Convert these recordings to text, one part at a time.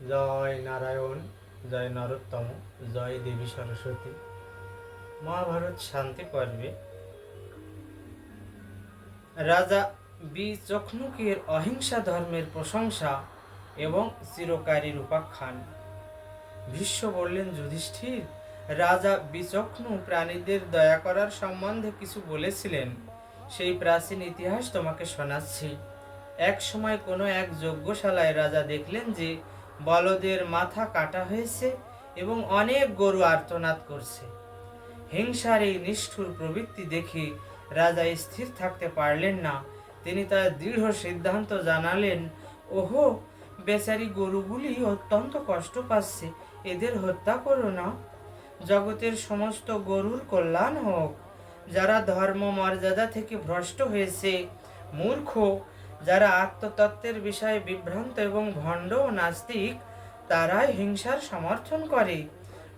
জয় নারায়ণ, জয় নরোত্তম, জয় দেবী সরস্বতী। মহাভারত শান্তি পর্বে। রাজা বিচক্ষণুকের অহিংসা ধর্মের প্রশংসা এবং চিরকারীর উপাখ্যান ভীষ্ম বললেন, যুধিষ্ঠির, রাজা বিচক্ষণ প্রাণীদের দয়া করার সম্বন্ধে কিছু বলেছিলেন। সেই প্রাচীন ইতিহাস তোমাকে শোনাচ্ছি। এক সময় কোনো এক যজ্ঞশালায় রাজা দেখলেন যে বলদের মাথা কাটা হয়েছে এবং অনেক গরু আর্তনাদ করছে। হিংসার এই নিষ্ঠুর প্রবৃত্তি দেখে রাজা স্থির থাকতে পারলেন না। তিনি তার দৃঢ় সিদ্ধান্ত জানালেন, ওহো, বেচারি গরুগুলি অত্যন্ত কষ্ট পাচ্ছে, এদের হত্যা করো না। জগতের সমস্ত গরুর কল্যাণ হোক। যারা ধর্ম মর্যাদা থেকে ভ্রষ্ট হয়েছে, মূর্খ যারা আত্মতত্ত্বের বিষয়ে বিভ্রান্ত এবং ভণ্ড ও নাস্তিক, তারাই হিংসার সমর্থন করে।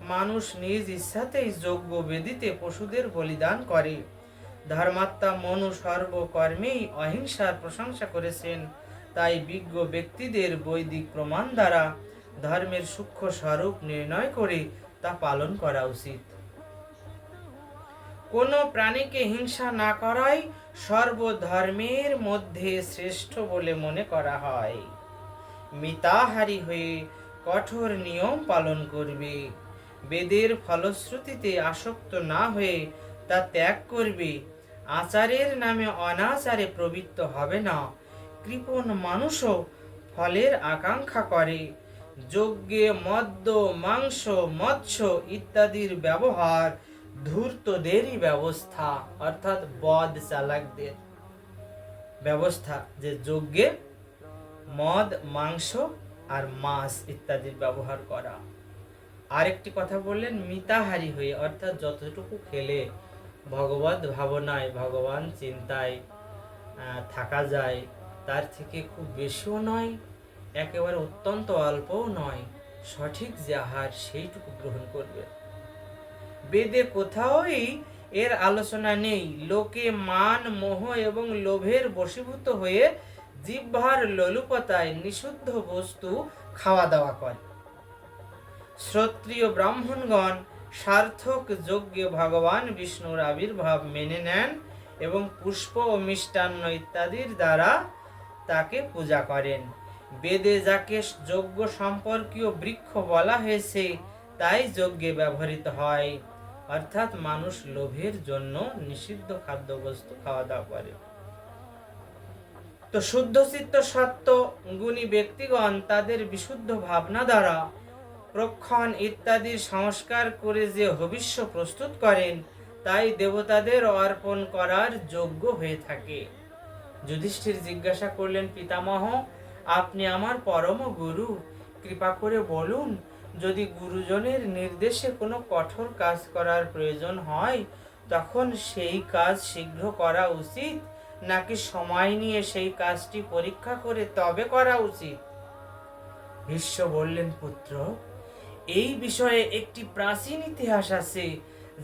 মানুষ নিজ ইচ্ছাতেই যোগ্য বেদিতে পশুদের বলিদান করে। ধর্মাত্মা মনু সর্বকর্মেই অহিংসার প্রশংসা করেছেন। তাই বিজ্ঞ ব্যক্তিদের বৈদিক প্রমাণ দ্বারা ধর্মের সূক্ষ্ম স্বরূপ নির্ণয় করে তা পালন করা উচিত। কোনো প্রাণীকে হিংসা না করাই সর্বধর্মের মধ্যে শ্রেষ্ঠ বলে মনে করা হয়। মিতাহারি হয়ে কঠোর নিয়ম পালন করবে। বেদের ফলশ্রুতিতে আসক্ত না হয়ে তা ত্যাগ করবে। আচারের নামে অনাচারে প্রবৃত্ত হবে না। কৃপণ মানুষও ফলের আকাঙ্ক্ষা করে। যজ্ঞে মদ্য, মাংস, মৎস্য ইত্যাদির ব্যবহার ধূর্তদেরই ব্যবস্থা, অর্থাৎ বদ চালাকদের ব্যবস্থা, যে যজ্ঞে মদ, মাংস আর মাছ ইত্যাদির ব্যবহার করা। আরেকটি কথা বললেন, মিতাহারি হয়ে, অর্থাৎ যতটুকু খেলে ভগবত ভাবনায়, ভগবান চিন্তায় থাকা যায়, তার থেকে খুব বেশিও নয়, একেবারে অত্যন্ত অল্পও নয়, সঠিক যে আহার সেইটুকু গ্রহণ করবে। বেদে কোথাওই এর আলোচনা নেই। লোকে মান, মোহ এবং লোভের বশীভূত হয়ে জিহ্বার লোলুপতায় নিষিদ্ধ বস্তু খাওয়া দাওয়া করে। শ্রোত্রিয় ব্রাহ্মণগণ সার্থক যজ্ঞে ভগবান বিষ্ণুর আবির্ভাব মেনে নেন এবং পুষ্প ও মিষ্টান্ন ইত্যাদির দ্বারা তাকে পূজা করেন। বেদে যাকে যজ্ঞ সম্পর্কীয় বৃক্ষ বলা হয়েছে, তাই যজ্ঞে ব্যবহৃত হয়। অর্থাৎ মানুষ লোভের জন্য নিষিদ্ধ খাদ্যবস্তু খাওয়া দাওয়া করে। তো শুদ্ধ চিত্ত সত্য গুণী ব্যক্তিগণ তাদের বিশুদ্ধ ভাবনা দ্বারা প্রক্ষণ ইত্যাদির সংস্কার করে যে হবিষ্য প্রস্তুত করেন, তাই দেবতাদের অর্পণ করার যোগ্য হয়ে থাকে। যুধিষ্ঠির জিজ্ঞাসা করলেন, পিতামহ, আপনি আমার পরম গুরু, কৃপা করে বলুন যদি গুরুজনের নির্দেশে কোনো কঠোর কাজ করার প্রয়োজন হয়, তখন সেই কাজ শীঘ্র করা উচিত। নাকি সময় নিয়ে সেই কাজটি পরীক্ষা করে তবে করা উচিত? ভীষ্ম বললেন, পুত্র, এই বিষয়ে একটি প্রাচীন ইতিহাস আছে,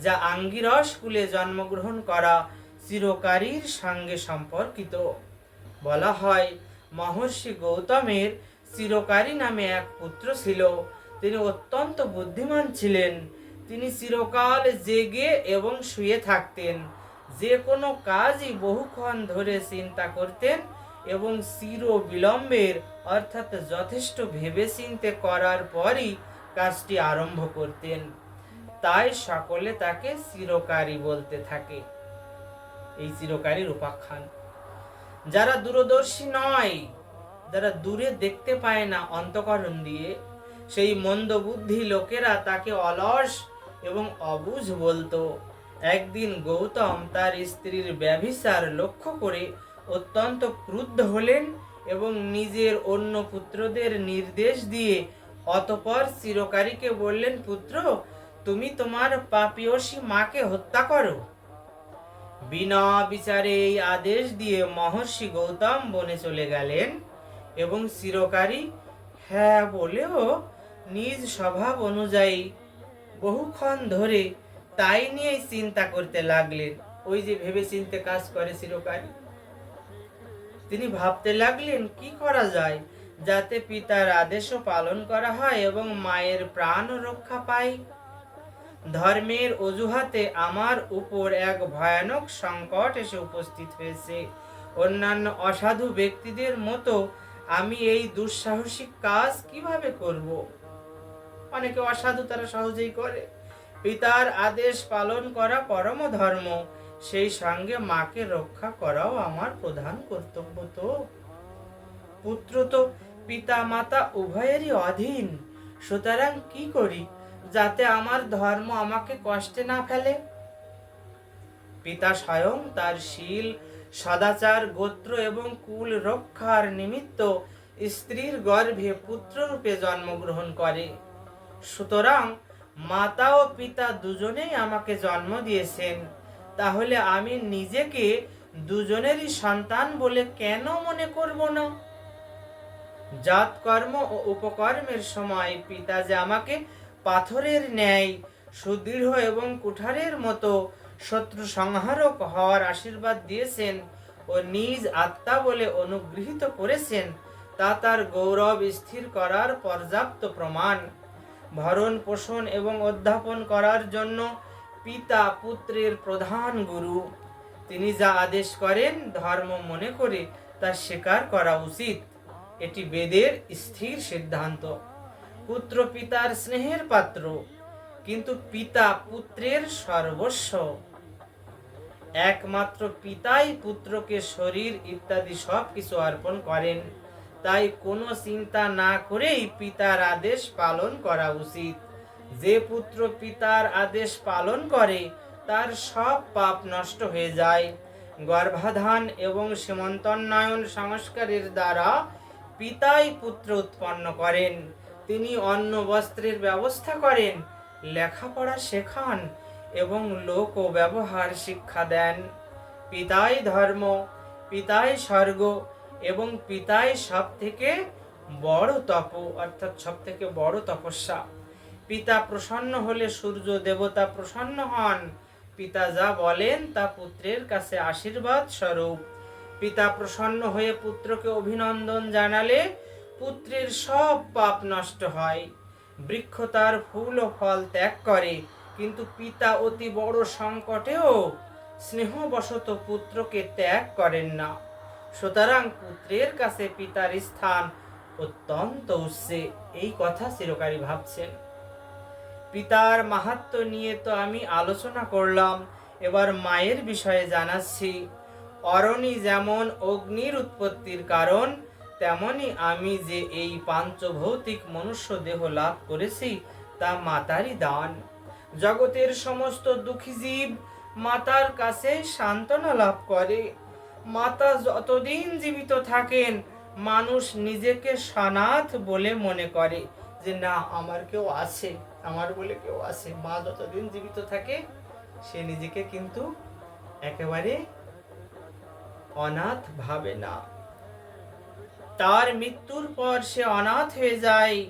যা আঙ্গিরস কুলে জন্মগ্রহণ করা চিরকারীর সঙ্গে সম্পর্কিত। বলা হয়, মহর্ষি গৌতমের চিরকারী নামে এক পুত্র ছিল। তিনি অত্যন্ত বুদ্ধিমান ছিলেন। তিনি চিরকাল জেগে এবং শুয়ে থাকতেন। যে কোনো কাজই বহুক্ষণ ধরে চিন্তা করতেন এবং চির বিলম্বের অর্থাৎ যথেষ্ট ভেবেচিন্তে করার পরই কাজটি আরম্ভ করতেন। তাই সকলে তাকে চিরকারী বলতে থাকে। এই চিরকারীর উপাখ্যান। যারা দূরদর্শী নয়, যারা দূরে দেখতে পায় না অন্তকরণ দিয়ে সেই মন্দবুদ্ধি লোকেরা তাকে অলস এবং অবুঝ বলতো। একদিন গৌতম তার স্ত্রীর ব্যভিচার লক্ষ্য করে অত্যন্ত ক্রুদ্ধ হলেন এবং নিজের অন্য পুত্রদের নির্দেশ দিয়ে অতপর চিরকারীকে বললেন, পুত্র, তুমি তোমার পাপিয়সী মাকে হত্যা করো। বিনা বিচারে এই আদেশ দিয়ে মহর্ষি গৌতম বনে চলে গেলেন এবং চিরকারী হ্যাঁ বলেও নিজ স্বভাব অনুযায়ী বহুক্ষণ ধরে তাই নিয়েই চিন্তা করতে লাগলেন। ওই যে ভেবে চিন্তে কাজ করে চিরকারী তিনি ভাবতে লাগলেন, কি করা যায়? যাতে পিতার আদেশও পালন করা হয় এবং মায়ের প্রাণ রক্ষা পায়। ধর্মের অজুহাতে আমার উপর এক ভয়ানক সংকট এসে উপস্থিত হয়েছে। অন্যান্য অসাধু ব্যক্তিদের মতো আমি এই দুঃসাহসিক কাজ কীভাবে করব? অনেকে অসাধু তারা সহজেই করে। পিতার আদেশ পালন করা পরম ধর্ম। সেই সঙ্গে মাকে রক্ষা করাও আমার প্রধান কর্তব্য তো। পুত্র তো পিতা মাতা উভয়েরই অধীন। সুতরাং কি করি? যাতে আমার ধর্ম আমাকে কষ্টে না ফেলে। পিতা স্বয়ং তার শীল, সদাচার, গোত্র এবং কুল রক্ষার নিমিত্ত স্ত্রীর গর্ভে পুত্ররূপে জন্মগ্রহণ করে। সুতরাং মাতা ও পিতা দুজনেই আমাকে জন্ম দিয়েছেন। তাহলে আমি নিজেকে দুজনেরই সন্তান বলে কেন মনে করব না? জাতকর্ম ও উপকর্মের সময় পিতা যে আমাকে পাথরের ন্যায়, সুদৃঢ় এবং কুঠারের মতো শত্রু সংহারক হওয়ার আশীর্বাদ দিয়েছেন ও নিজ আত্মা বলে অনুগৃহীত করেছেন, তা তার গৌরব স্থির করার পর্যাপ্ত প্রমাণ। ভরণ পোষণ এবং অধ্যাপন করার জন্য পিতা পুত্রের প্রধান গুরু। তিনি যা আদেশ করেন, ধর্ম মনে করে তা স্বীকার করা উচিত। এটি বেদের স্থির সিদ্ধান্ত। পুত্র পিতার স্নেহের পাত্র, কিন্তু পিতা পুত্রের সর্বস্ব। একমাত্র পিতাই পুত্রকে শরীর ইত্যাদি সব কিছু অর্পণ করেন। তাই কোনো চিন্তা না করেই পিতার আদেশ পালন করা উচিত। যে পুত্র পিতার আদেশ পালন করে, তার সব পাপ নষ্ট হয়ে যায়। গর্ভাধান এবং সীমন্তোন্নয়ন সংস্কারের দ্বারা পিতাই পুত্র উৎপন্ন করেন। তিনি অন্ন বস্ত্রের ব্যবস্থা করেন, লেখাপড়া শেখান এবং লোক ও ব্যবহার শিক্ষা দেন। পিতাই ধর্ম, পিতাই স্বর্গ এবং পিতাই সব থেকে বড় তপ, অর্থাৎ সব থেকে বড় তপস্যা। পিতা প্রসন্ন হলে সূর্য দেবতা প্রসন্ন হন। পিতা যা বলেন তা পুত্রের কাছে আশীর্বাদ স্বরূপ। পিতা প্রসন্ন হয়ে পুত্রকে অভিনন্দন জানালে পুত্রের সব পাপ নষ্ট হয়। বৃক্ষ তার ফুল ও ফল ত্যাগ করে, কিন্তু পিতা অতি বড় সংকটেও স্নেহবশত পুত্রকে ত্যাগ করেন না। সুতরাং পুত্রের কাছে পিতার স্থান অত্যন্ত উচ্চে এই কথা চিরকারী ভাবছেন। পিতার মাহাত্ম নিয়ে তো আমি আলোচনা করলাম, এবার মায়ের বিষয়ে জানাচ্ছি। অরণি যেমন অগ্নির উৎপত্তির কারণ, তেমনি আমি যে এই পাঞ্চভৌতিক মনুষ্য দেহ লাভ করেছি, তা মাতারই দান। জগতের সমস্ত দুঃখী জীব মাতার কাছে সান্ত্বনা লাভ করে। মাতা যতদিন জীবিত থাকেন, মানুষ নিজেকে সনাথ বলে মনে করে যে, না, আমার কেউ আছে, আমার বলে কেউ আছে। মা যতদিন জীবিত থাকে, সে নিজেকে কিন্তু একেবারে অনাথ ভাবে না। তার মৃত্যুর পর সে অনাথ হয়ে যায়।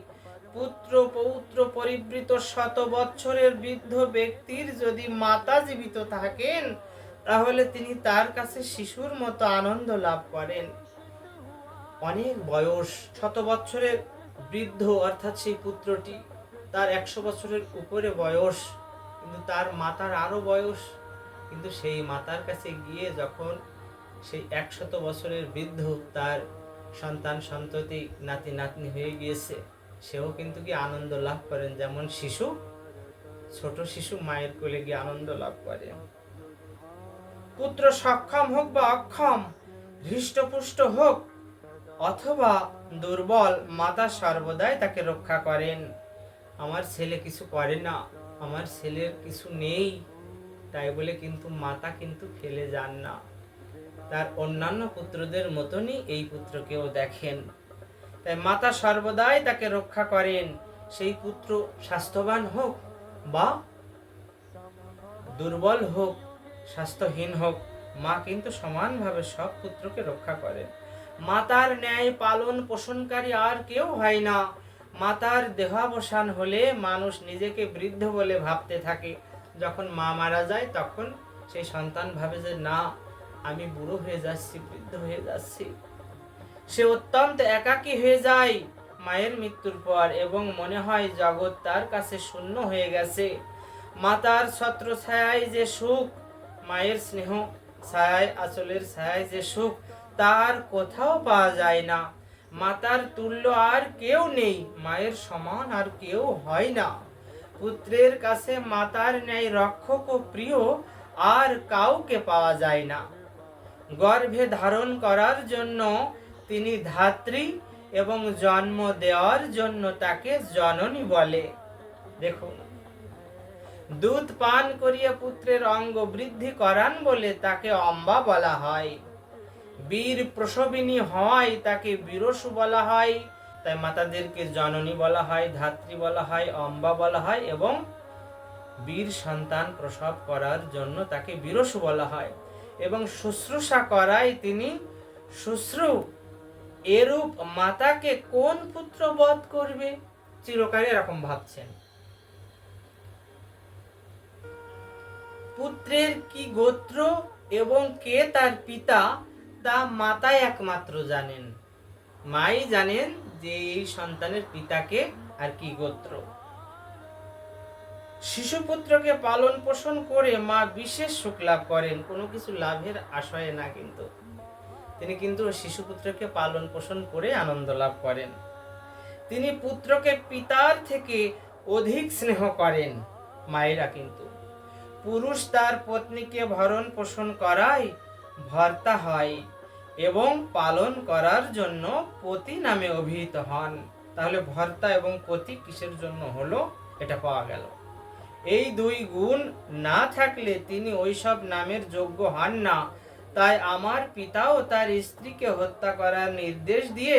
পুত্র, পৌত্র পরিবৃত শত বৎসরের বৃদ্ধ ব্যক্তির যদি মাতা জীবিত থাকেন তাহলে তিনি তার কাছে শিশুর মতো আনন্দ লাভ করেন। অনেক বয়স, শত বছরের বৃদ্ধ, অর্থাৎ সেই পুত্রটি তার একশো বছরের উপরে বয়স, কিন্তু তার মাতার আরও বয়স। কিন্তু সেই মাতার কাছে গিয়ে যখন সেই একশত বছরের বৃদ্ধ তার সন্তান, সন্ততি, নাতি, নাতনি হয়ে গিয়েছে, সেও কিন্তু কি আনন্দ লাভ করেন? যেমন শিশু, ছোট শিশু মায়ের কোলে গিয়ে আনন্দ লাভ করে। পুত্র সক্ষম হোক বা অক্ষম, হৃষ্টপুষ্ট হোক, অথবা দুর্বল মাতা সর্বদাই তাকে রক্ষা করেন। আমার ছেলে কিছু করে না, আমার ছেলের কিছু নেই, তাই বলে কিন্তু মাতা কিন্তু ফেলে যান না। তার অন্যান্য পুত্রদের মতনই এই পুত্রকেও দেখেন। তাই মাতা সর্বদাই তাকে রক্ষা করেন। সেই পুত্র স্বাস্থ্যবান হোক বা দুর্বল হোক স্বাস্থ্যহীন হোক, মা কিন্তু সমানভাবে সব পুত্রকে রক্ষা করেন মাতার ন্যায় পালন পোষণকারী আর কেউ হয় না। মাতার দেহাবসান হলে মানুষ নিজেকে বৃদ্ধ বলে ভাবতে থাকে। যখন মা মারা যায়, তখন সেই সন্তান ভাবে যে, না, আমি বুড়ো হয়ে যাচ্ছি, বৃদ্ধ হয়ে যাচ্ছি। সে অত্যন্ত একাকী হয়ে যায় মায়ের মৃত্যুর পর এবং মনে হয় জগৎ তার কাছে শূন্য হয়ে গেছে। মাতার ছত্র ছায়ায় যে সুখ মায়ের স্নেহ ছায়ায় আচলের ছায়ায় যে সুখ, তার কোথাও পাওয়া যায় না। মাতার তুল্য আর কেউ নেই, মায়ের সমান আর কেউ হয় না। পুত্রের কাছে মাতার ন্যায় রক্ষক ও প্রিয় আর কাউকে পাওয়া যায় না। গর্ভে ধারণ করার জন্য তিনি ধাত্রী এবং জন্ম দেওয়ার জন্য তাকে জননী বলে। দেখুন। দুধ পান করিয়া পুত্রের অঙ্গ বৃদ্ধি করান বলে তাকে অম্বা বলা হয়। বীর প্রসবিনী হয় তাকে বীরসু বলা হয়। তাই মাতাদেরকে জননী বলা হয়, ধাত্রী বলা হয়, অম্বা বলা হয় এবং বীর সন্তান প্রসব করার জন্য তাকে বীরসু বলা হয় এবং শুশ্রূষা করায় তিনি শুশ্রু। এরূপ মাতাকে কোন পুত্র বধ করবে? চিরকালে এরকম ভাবছেন। পুত্রের কি গোত্র এবং কে তার পিতা তা মাতাই একমাত্র জানেন। মাই জানেন যে এই সন্তানের পিতাকে আর কি গোত্র। শিশুপুত্রকে পালন পোষণ করে মা বিশেষ সুখ লাভ করেন, কোনো কিছু লাভের আশয়ে না কিন্তু। তিনি কিন্তু শিশুপুত্রকে পালন পোষণ করে আনন্দ লাভ করেন। তিনি পুত্রকে পিতার থেকে অধিক স্নেহ করেন, মায়েরা কিন্তু। পুরুষ তার পত্নীকে ভরণ পোষণ করায় ভর্তা হয় এবং পালন করার জন্য পতি নামে অভিহিত হন। তাহলে ভর্তা এবং পতি কিসের জন্য হলো? এটা পাওয়া গেল। এই দুই গুণ না থাকলে তিনি ওইসব নামের যোগ্য হন না। তাই আমার পিতাও তার স্ত্রীকে হত্যা করার নির্দেশ দিয়ে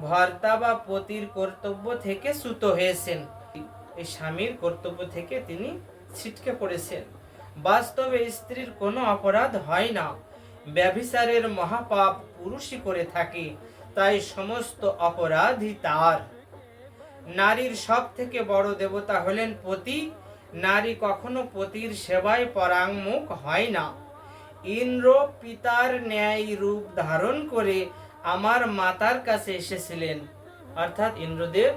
ভর্তা বা পতির কর্তব্য থেকে চ্যুত হয়েছেন। এই স্বামীর কর্তব্য থেকে তিনি ছিটকে পড়েছেন। বাস্তবে স্ত্রীর কোনো অপরাধ হয় না। ব্যভিচারের মহাপাপ পুরুষই করে থাকে, তাই সমস্ত অপরাধই তার। নারীর সব থেকে বড় দেবতা হলেন পতি, নারী কখনো পতির সেবায় পরাঙ্মুখ হয় না। ইন্দ্র পিতার ন্যায় রূপ ধারণ করে আমার মাতার কাছে এসেছিলেন। অর্থাৎ ইন্দ্রদেব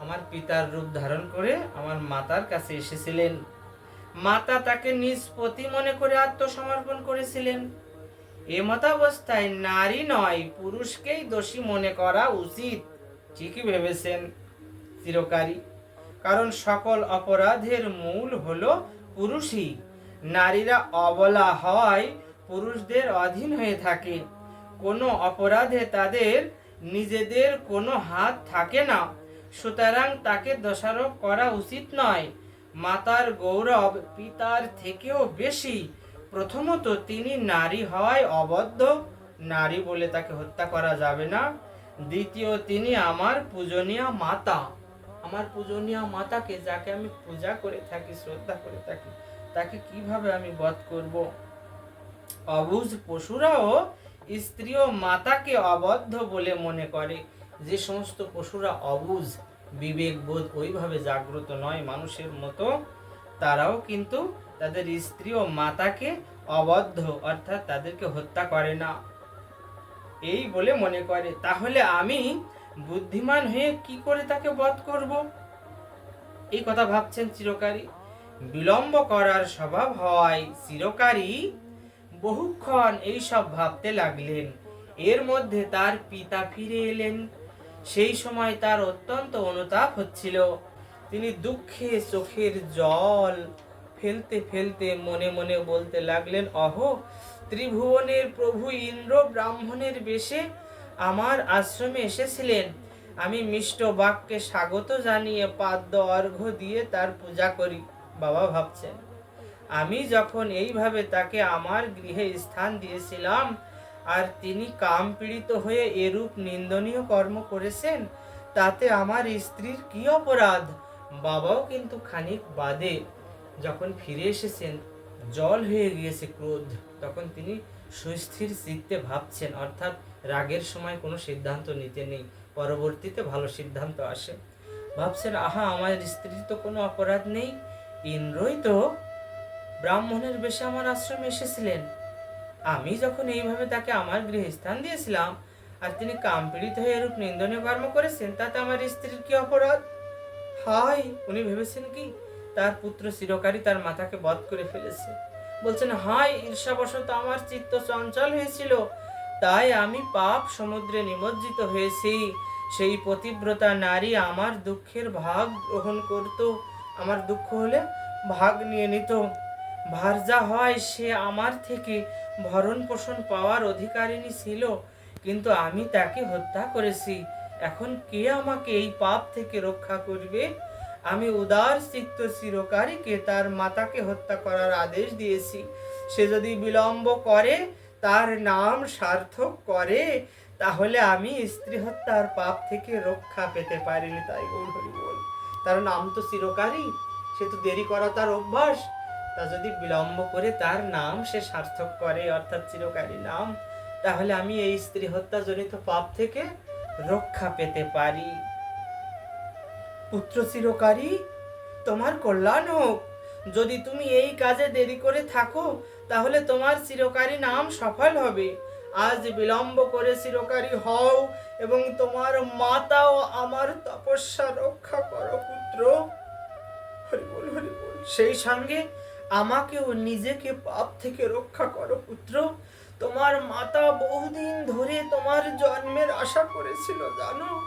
আমার পিতার রূপ ধারণ করে আমার মাতার কাছে এসেছিলেন। মাতা তাকে নিজ পতি মনে করে আত্মসমর্পণ করেছিলেন। এ মতাবস্থায় নারী নয়, পুরুষকেই দোষী মনে করা উচিত, ঠিকই ভেবেছেন চিরকারী কারণ সকল অপরাধের মূল হলো পুরুষই। নারীরা অবলা হওয়ায় পুরুষদের অধীন হয়ে থাকে। কোনো অপরাধে তাদের নিজেদের কোনো হাত থাকে না। সুতরাং তাকে দোষারোপ করা উচিত নয়। মাতার গৌরব পিতার থেকেও বেশি। প্রথমত তিনি নারী হওয়ায় অবদ্ধ। নারী বলে তাকে হত্যা করা যাবে না। দ্বিতীয়, তিনি আমার পূজনীয় মাতা। আমার পূজনীয় মাতাকে যাকে আমি পূজা করে থাকি, শ্রদ্ধা করে থাকি, তাকে কীভাবে আমি বধ করব? অবুঝ পশুরাও স্ত্রী ও মাতাকে অবদ্ধ বলে মনে করে। যে সমস্ত পশুরা অবুঝ বিবেক বোধ ওইভাবে জাগ্রত নয়, মানুষের মতো। তারাও কিন্তু তাদের স্ত্রী ও মাতাকে অবদ্ধ, অর্থাৎ তাদেরকে হত্যা করে না। এই বলে মনে করে, তাহলে আমি বুদ্ধিমান হয়ে কি করে তাকে বধ করব? এই কথা ভাবছেন চিরকারী বিলম্ব করার স্বভাব হয় চিরকারী বহুক্ষণ এই সব ভাবতে লাগলেন। এর মধ্যে তার পিতা ফিরে এলেন। সেই সময় তার অত্যন্ত অনুতাপ হচ্ছিল। তিনি দুঃখে চোখের জল ফেলতে ফেলতে মনে মনে বলতে লাগলেন, অহ, ত্রিভুবনের প্রভু ইন্দ্র ব্রাহ্মণের বেশে আমার আশ্রমে এসেছিলেন। আমি মিষ্ট বাক্যে স্বাগত জানিয়ে পাদ্য অর্ঘ্য দিয়ে তার পূজা করি। বাবা ভাবছেন। আমি যখন এইভাবে তাকে আমার গৃহে স্থান দিয়েছিলাম আর তিনি কাম পীড়িত হয়ে এরূপ নিন্দনীয় কর্ম করেছেন, তাতে আমার স্ত্রীর কি অপরাধ? বাবাও কিন্তু খানিক বাদে। যখন ফিরে এসেছেন, জল হয়ে গিয়েছে ক্রোধ। তখন তিনি সুস্থির চিত্তে ভাবছেন, অর্থাৎ রাগের সময় কোনো সিদ্ধান্ত নিতে নেই, পরবর্তীতে ভালো সিদ্ধান্ত আসে। ভাবছেন, আহা, আমার স্ত্রীর তো কোনো অপরাধ নেই। ইন্দ্রই তো ব্রাহ্মণের বেশে আমার আশ্রমে এসেছিলেন। আমি যখন এইভাবে তাকে আমার গৃহে স্থান দিয়েছিলাম, আর তিনি কামপীড়িত হয়ে এরূপ নিন্দনীয় কর্ম করেছেন, তাতে আমার স্ত্রীর কি অপরাধ? হাই উনি ভেবেছেন কি? তার পুত্র চিরকারী তার মাথাকে বধ করে ফেলেছে। বলছেন হাই ঈর্ষাবশত আমার চিত্ত চঞ্চল হয়েছিল, তাই আমি পাপ সমুদ্রে নিমজ্জিত হয়েছি। সেই পতিব্রতা নারী আমার দুঃখের ভাগ গ্রহণ করত, আমার দুঃখ হলে ভাগ নিয়ে নিত। ভার যা হয় সে আমার থেকে ভরণ পোষণ পাওয়ার অধিকারিণী ছিল, কিন্তু আমি তাকে হত্যা করেছি। এখন কে আমাকে এই পাপ থেকে রক্ষা করবে? আমি উদার চিত্ত চিরকারীকে তার মাতাকে হত্যা করার আদেশ দিয়েছি। সে যদি বিলম্ব করে, তার নাম সার্থক করে, তাহলে আমি স্ত্রী হত্যার পাপ থেকে রক্ষা পেতে পারিনি, তাই গৌর বল। তার নাম তো চিরকারী সে তো দেরি করা তার অভ্যাস। তা যদি বিলম্ব করে তার নাম সে সার্থক করে, অর্থাৎ চিরকারী নাম, তাহলে আমি এই স্ত্রী হত্যা জনিত পাপ থেকে রক্ষা পেতে পারি। পুত্র চিরকারী তোমার কল্যাণ হোক। যদি তুমি এই কাজে দেরি করে থাকো, তাহলে তোমার চিরকারী নাম সফল হবে। আজ বিলম্ব করে চিরকারী হও এবং তোমার মাতাও আমার তপস্যা রক্ষা করো, পুত্র। সেই সঙ্গে আমাকেও নিজেকে পাপ থেকে রক্ষা করো, পুত্র। তোমার মাতা বহুদিন ধরে তোমার জন্মের আশা করেছিল, জানো?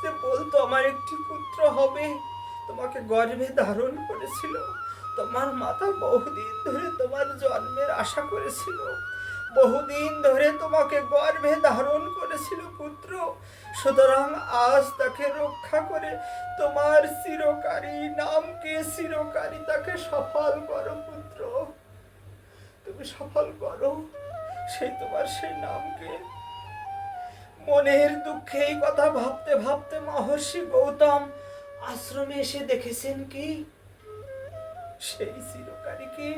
সে বলতো, আমার একটি পুত্র হবে। তোমাকে গর্ভে ধারণ করেছিল। তোমার মাতা বহুদিন ধরে তোমার জন্মের আশা করেছিল। বহুদিন ধরে তোমাকে গর্ভে ধারণ করেছিল পুত্র। সুতরাং আজ তাকে রক্ষা করে তোমার চিরকারী নামকে চিরকারী তাকে সফল করো পুত্র। তুমি সফল করো সেই তোমার সেই নামকে মনের দুঃখে এই কথা ভাবতে ভাবতে মহর্ষি গৌতম আশ্রমে এসে দেখেছেন কি? সেই চিরকারীকে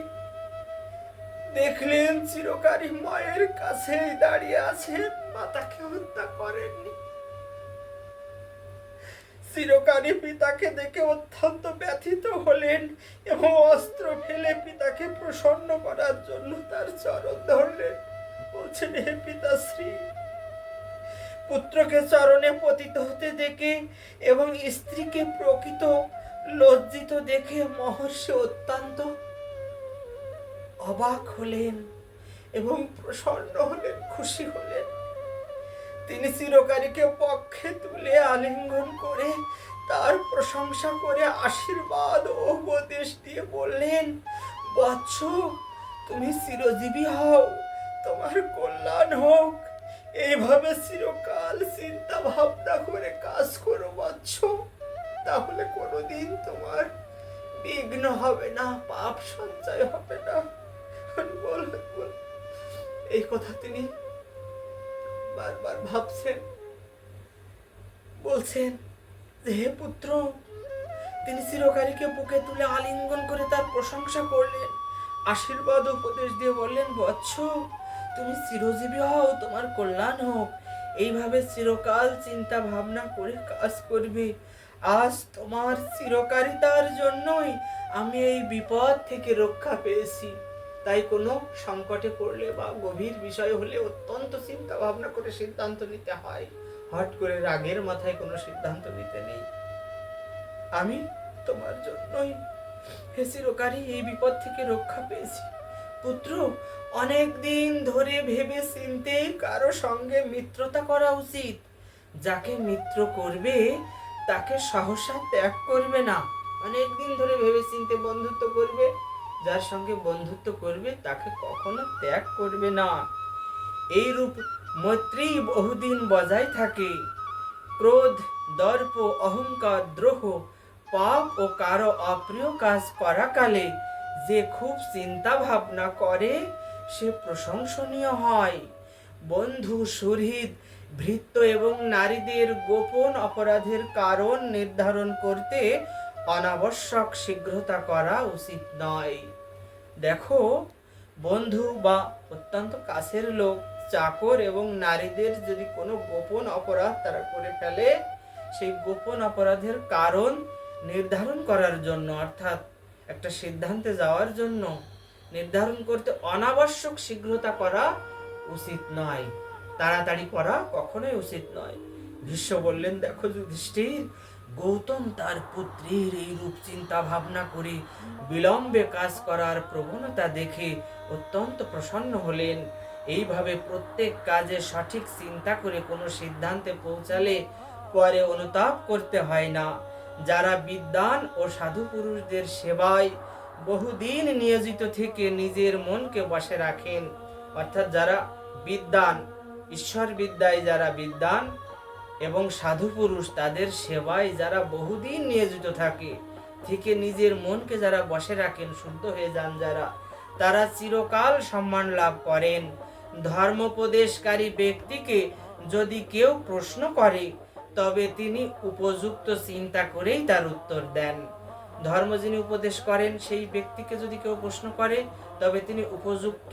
দেখলেন চিরকারী মায়ের কাছেই দাঁড়িয়ে আছেন, মাতাকে হত্যা করেননি। চিরকারী পিতাকে দেখে অত্যন্ত ব্যথিত হলেন এবং অস্ত্র ফেলে পিতাকে প্রসন্ন করার জন্য তার চরণ ধরলেন। বলছেন, হে পিতাশ্রী, পুত্রকে চরণে পতিত হতে দেখে এবং স্ত্রীকে প্রকৃত লজ্জিত দেখে মহর্ষি অত্যন্ত অবাক হলেন এবং প্রসন্ন হলেন, খুশি হলেন। তিনি চিরকারীকে পক্ষে তুলে আলিঙ্গন করে তার প্রশংসা করে আশীর্বাদ ও উপদেশ দিয়ে বললেন বৎস তুমি চিরজীবী হও, তোমার কল্যাণ হোক। এইভাবে চিরকাল চিন্তা ভাবনা করে কাজ করো বৎস তাহলে কোনোদিন তোমার বিঘ্ন হবে না, পাপ সঞ্চয় হবে না। এই কথা তিনি বারবার ভাবছেন। বলছেন হে পুত্র, তিনি চিরকারীকে বুকে তুলে আলিঙ্গন করে তার প্রশংসা করলেন, আশীর্বাদ উপদেশ দিয়ে বললেন, বৎস, তুমি চিরজীবী হও, তোমার কল্যাণ হোক। এইভাবে চিরকাল চিন্তা ভাবনা করে কাজ করবে। আজ তোমার চিরকারিতার জন্যই আমি এই বিপদ থেকে রক্ষা পেয়েছি। তাই কোনো সংকটে পড়লে বা গভীর বিষয় হলে অত্যন্ত চিন্তা ভাবনা করে সিদ্ধান্ত নিতে হয়। হট করে রাগের মাথায় কোনো সিদ্ধান্ত নিতে নেই। আমি তোমার জন্যই হে চিরকারী এই বিপদ থেকে রক্ষা পেয়েছি। পুত্র, অনেক দিন ধরে ভেবে চিনতে কারও সঙ্গে মিত্রতা করা উচিত। যাকে মিত্র করবে, তাকে সহসা ত্যাগ করবে না। অনেক দিন ধরে ভেবে চিনতে বন্ধুত্ব করবে যার সঙ্গে বন্ধুত্ব করবে, তাকে কখনো ত্যাগ করবে না। এই রূপ মৈত্রী বহুদিন বজায় থাকে। ক্রোধ, দর্প, অহংকার, দ্রোহ, পাপ ও কারও অপ্রিয় কাজ করাকালে যে খুব চিন্তা ভাবনা করে, সে প্রশংসনীয় হয়। বন্ধু, সুহৃদ, ভৃত্য এবং নারীদের গোপন অপরাধের কারণ নির্ধারণ করতে অনাবশ্যক শীঘ্রতা করা উচিত নয়। দেখো, বন্ধু বা অত্যন্ত কাছের লোক, চাকর এবং নারীদের যদি কোনো গোপন অপরাধ তারা করে ফেলে, সেই গোপন অপরাধের কারণ নির্ধারণ করার জন্য, অর্থাৎ একটা সিদ্ধান্তে যাওয়ার জন্য নির্ধারণ করতে অনাবশ্যক শীঘ্রতা করা উচিত নয়। তাড়াতাড়ি করা কখনোই উচিত নয়। ভীষ্ম বললেন, দেখো যুধিষ্ঠির গৌতম তার পুত্রের এই রূপ চিন্তা ভাবনা করে বিলম্বে কাজ করার প্রবণতা দেখে অত্যন্ত প্রসন্ন হলেন। এইভাবে প্রত্যেক কাজে সঠিক চিন্তা করে কোনো সিদ্ধান্তে পৌঁছালে পরে অনুতাপ করতে হয় না। যারা বিদ্বান ও সাধু পুরুষদের সেবায় বহুদিন নিয়োজিত থেকে নিজের মনকে বসে রাখেন, অর্থাৎ যারা বিদ্বান ঈশ্বর বিদ্যায় যারা বিদ্বান এবং সাধু পুরুষ তাদের সেবায় যারা বহুদিন নিয়োজিত থাকে, থেকে নিজের মনকে যারা বসে রাখেন, শুদ্ধ হয়ে যান যারা, তারা চিরকাল সম্মান লাভ করেন। ধর্মোপদেশকারী ব্যক্তিকে যদি কেউ প্রশ্ন করে, তবে তিনি উপযুক্ত চিন্তা করেই তার উত্তর দেন। ধর্ম যিনি উপদেশ করেন, সেই ব্যক্তিকে যদি কেউ প্রশ্ন করে, তবে তিনি উপযুক্ত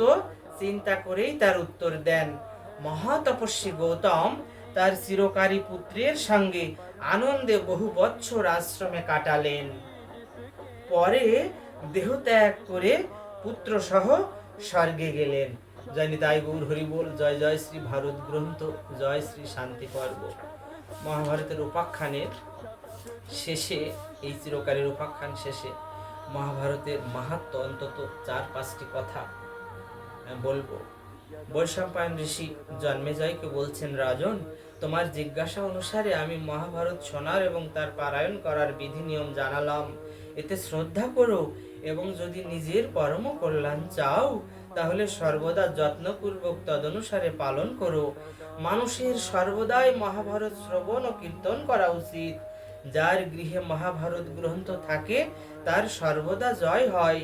চিন্তা করেই তার উত্তর দেন। মহাতপস্বী গৌতম তার চিরকারী পুত্রের সঙ্গে আনন্দে বহু বৎসর আশ্রমে কাটালেন। পরে দেহ ত্যাগ করে পুত্র সহ স্বর্গে গেলেন। জয় নিতাই গৌর হরিবোল জয় জয় শ্রী ভারত গ্রন্থ, জয় শ্রী শান্তি পর্ব। মহাভারতের উপাখ্যানের শেষে, এই চিরকালের উপাখ্যান শেষে মহাভারতের মাহাত্ম অন্তত চার পাঁচটি কথা বলব। বৈশম্পায়ন ঋষি জন্মেজয়কে বলছেন, রাজন, তোমার জিজ্ঞাসা অনুসারে আমি মহাভারত শোনার এবং তার পারায়ণ করার বিধি নিয়ম জানালাম। এতে শ্রদ্ধা করো এবং যদি নিজের পরম কল্যাণ চাও, তাহলে সর্বদা যত্নপূর্বক তদনুসারে পালন করো। মানুষের সর্বদাই মহাভারত শ্রবণ ও কীর্তন করা উচিত। যার গৃহে মহাভারত গ্রন্থ থাকে, তার সর্বদা জয় হয়।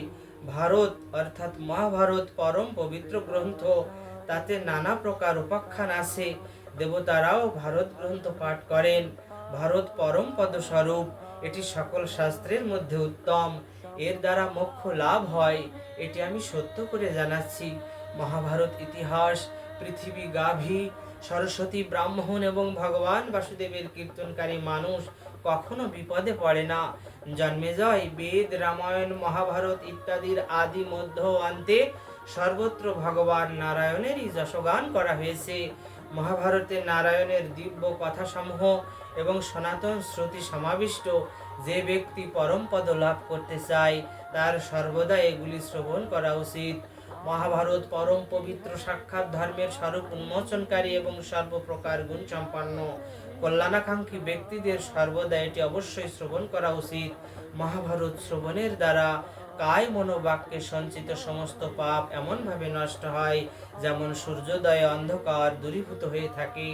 ভারত, অর্থাৎ মহাভারত পরম পবিত্র গ্রন্থ। তাতে নানা প্রকার উপাখ্যান আছে। দেবতারাও ভারত গ্রন্থ পাঠ করেন। ভারত পরম পদস্বরূপ। এটি সকল শাস্ত্রের মধ্যে উত্তম। এর দ্বারা মোক্ষ লাভ হয়। এটি আমি সত্য করে জানাচ্ছি। মহাভারত ইতিহাস, পৃথিবী গাভী, সরস্বতী ব্রাহ্মণ এবং ভগবান বাসুদেবের কীর্তনকারী মানুষ কখনো বিপদে পড়ে না। জন্মেজয় বেদ, রামায়ণ, মহাভারত ইত্যাদির আদি মধ্য অন্তে সর্বত্র ভগবান নারায়ণেরই যশগান করা হয়েছে। মহাভারতে নারায়ণের দিব্য কথাসমূহ এবং সনাতন শ্রুতি সমাবিষ্ট যে ব্যক্তি পরম পদ লাভ করতে চায়, তার সর্বদা এগুলি শ্রবণ করা উচিত। মহাভারত পরম পবিত্র সাক্ষাৎ ধর্মের স্বরূপ উন্মোচনকারী এবং সর্বপ্রকার গুণ সম্পন্ন। কল্যাণাকাঙ্ক্ষী ব্যক্তিদের সর্বদা এটি অবশ্যই শ্রবণ করা উচিত। মহাভারত শ্রবণের দ্বারা কায় মনোবাক্যে সঞ্চিত সমস্ত পাপ এমনভাবে নষ্ট হয়, যেমন সূর্যোদয়ে অন্ধকার দূরীভূত হয়ে থাকে।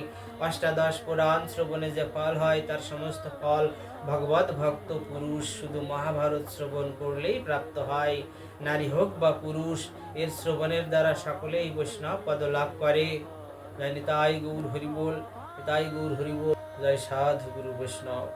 অষ্টাদশ পুরাণ শ্রবণে যে ফল হয়, তার সমস্ত ফল ভগবত ভক্ত পুরুষ শুধু মহাভারত শ্রবণ করলেই প্রাপ্ত হয়। নারী হোক বা পুরুষ, এর শ্রবণের দ্বারা সকলেই বৈষ্ণব পদ লাভ করে। জয় নিতাই গৌর হরিবোল নিতাই গৌর হরিবোল, জয় সাধু গুরু বৈষ্ণব।